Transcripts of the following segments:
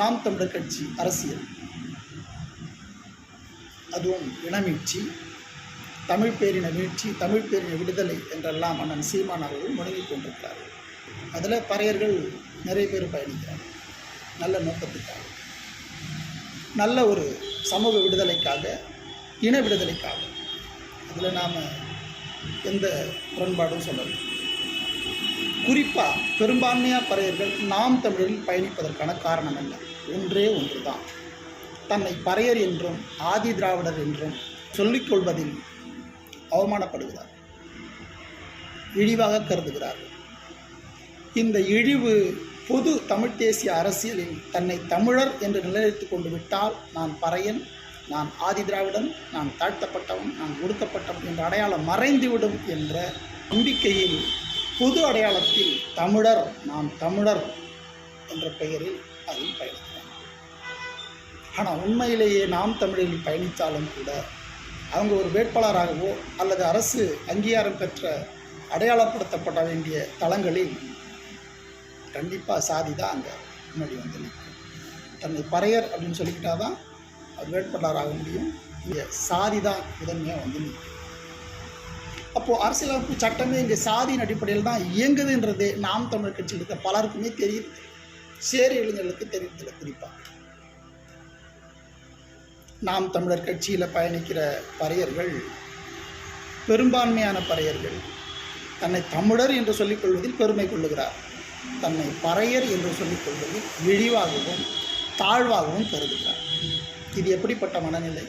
நாம் தமிழர் கட்சி அரசியல். அதுவும் இனமீட்சி தமிழ் பேரின மீட்சி தமிழ் பேரின விடுதலை என்றெல்லாம் அண்ணன் சீமான் அவர்கள் முழங்கிக் கொண்டிருக்கிறார் அதில் பறையர்கள் நிறைய பேர் பயணிக்கிறார் நல்ல நோக்கத்துக்காக. நல்ல ஒரு சமூக விடுதலைக்காக இன விடுதலைக்காக. அதில் நாம் எந்த முரண்பாடும் சொல்லலை. குறிப்பாக பெரும்பான்மையாக பறையர்கள் நாம் தமிழில் பயணிப்பதற்கான காரணம் என்ன? ஒன்றே ஒன்று தான் தன்னை பறையர் என்றும் ஆதி திராவிடர் என்றும் சொல்லிக் கொள்வதில் அவமானப்படுகிறார். இழிவாக கருதுகிறார்கள் இந்த இழிவு பொது தமிழ் தேசிய அரசியலில் தன்னை தமிழர் என்று நிலைநிறுத்திக் கொண்டு விட்டால் நான் பறையன் நான் ஆதி திராவிடன் நான் தாழ்த்தப்பட்டவன் நான் ஒடுக்கப்பட்டவன் என்ற அடையாளம் மறைந்துவிடும் என்ற நம்பிக்கையில் பொது அடையாளத்தில் தமிழர் நாம் தமிழர் என்ற பெயரில் அதில் பயணம் ஆனால் உண்மையிலேயே நாம் தமிழில் பயணித்தாலும் கூட அவங்க ஒரு வேட்பாளராகவோ அல்லது அரசு அங்கீகாரம் பெற்ற அடையாளப்படுத்தப்பட வேண்டிய தளங்களில் கண்டிப்பாக சாதி தான் அங்கே முன்னாடி வந்து நிற்கும். தன்னை பறையர் அப்படின்னு சொல்லிக்கிட்டா தான் அவர் வேட்பாளராக முடியும். இங்கே சாதி தான் முதன்மையாக வந்து நிற்கும். அப்போது அரசியலமைப்பு சட்டமே இங்கே சாதியின் அடிப்படையில் தான் இயங்குதுன்றதே நாம் தமிழ் கட்சியில் இருக்க பலருக்குமே தெரியுது சேர இளைஞர்களுக்கு தெரியுதில்லை குறிப்பாக நாம் தமிழர் கட்சியில் பயணிக்கிற பறையர்கள் பெரும்பான்மையான பறையர்கள் தன்னை தமிழர் என்று சொல்லிக்கொள்வதில் பெருமை கொள்ளுகிறார். தன்னை பறையர் என்று சொல்லிக்கொள்வதில் இழிவாகவும் தாழ்வாகவும் கருதுகிறார். இது எப்படிப்பட்ட மனநிலை?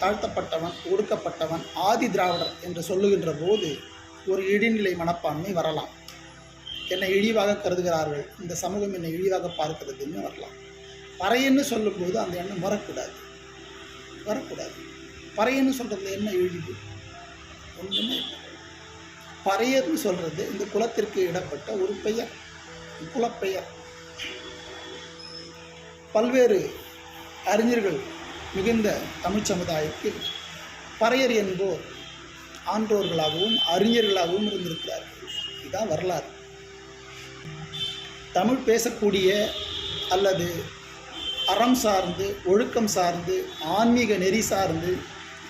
தாழ்த்தப்பட்டவன் ஒடுக்கப்பட்டவன் ஆதி திராவிடர் என்று சொல்லுகின்ற போது ஒரு இடிநிலை மனப்பான்மை வரலாம். என்னை இழிவாக கருதுகிறார்கள். இந்த சமூகம் என்னை இழிவாக பார்க்கிறதுன்னு வரலாம். பறையன்னு சொல்லும்போது அந்த எண்ணம் வரக்கூடாது. வரக்கூடாது. பறையன்னு சொல்கிறதுல என்ன எழுதி ஒன்றுமே பறையர்னு சொல்கிறது இந்த குலத்திற்கு இடப்பட்ட ஒரு பெயர் குலப்பெயர். பல்வேறு அறிஞர்கள் மிகுந்த தமிழ் சமுதாயத்தில் பறையர் என்போர் ஆன்றோர்களாகவும் அறிஞர்களாகவும் இருந்திருக்கிறார்கள். இதுதான் வரலாறு. தமிழ் பேசக்கூடிய அல்லது அறம் சார்ந்து ஒழுக்கம் சார்ந்து ஆன்மீக நெறி சார்ந்து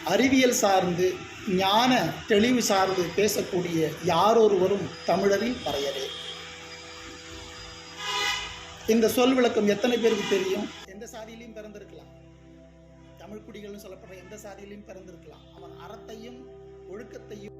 அறிவியல் சார்ந்து ஞான தெளிவு சார்ந்து பேசக்கூடிய யாரொருவரும் தமிழரில் பறையரே இந்த சொல் விளக்கம் எத்தனை பேருக்கு தெரியும்? எந்த சாதியிலையும் பிறந்திருக்கலாம். தமிழ் குடிகள்னு சொல்லப்படுற எந்த சாதியிலையும் பிறந்திருக்கலாம். அவன் அறத்தையும் ஒழுக்கத்தையும்